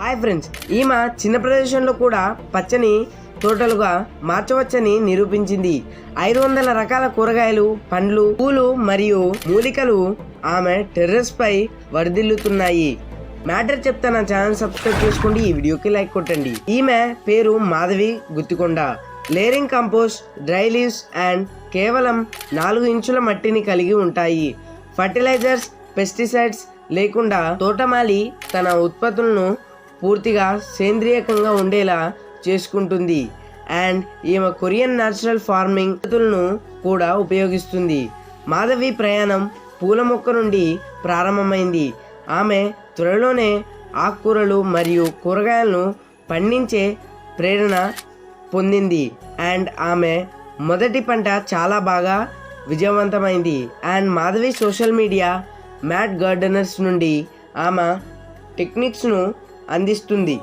Hi friends ఈమె చిన్న ప్రదేశంలో కూడా పచ్చని తోటలుగా మార్చవచ్చని నిరూపించింది. ఐదు వందల రకాల కూరగాయలు పండ్లు పూలు మరియు మూలికలు ఆమె టెర్రస్ పై వర్ధిల్లుతున్నాయి మ్యాటర్ చెప్తా నా ఛానల్ సబ్స్క్రైబ్ చేసుకోండి ఈ వీడియోకి లైక్ కొట్టండి. ఈమె పేరు Madhavi Guttikonda. Layering compost dry leaves and కేవలం నాలుగు ఇంచుల మట్టిని కలిగి ఉంటాయి. ఫర్టిలైజర్స్ పెస్టిసైడ్స్ లేకుండా తోటమాలి తన ఉత్పత్తులను పూర్తిగా సేంద్రియకంగా ఉండేలా చేసుకుంటుంది. అండ్ ఈమె కొరియన్ న్యాచురల్ ఫార్మింగ్ పద్ధతులను కూడా ఉపయోగిస్తుంది. మాధవి ప్రయాణం పూల మొక్క నుండి ప్రారంభమైంది. ఆమె త్వరలోనే ఆకుకూరలు మరియు కూరగాయలను పండించే ప్రేరణ పొందింది. అండ్ ఆమె మొదటి పంట చాలా బాగా విజయవంతమైంది. And Madhavi social media mad gardeners నుండి ఆమె టెక్నిక్స్ను అందిస్తుంది.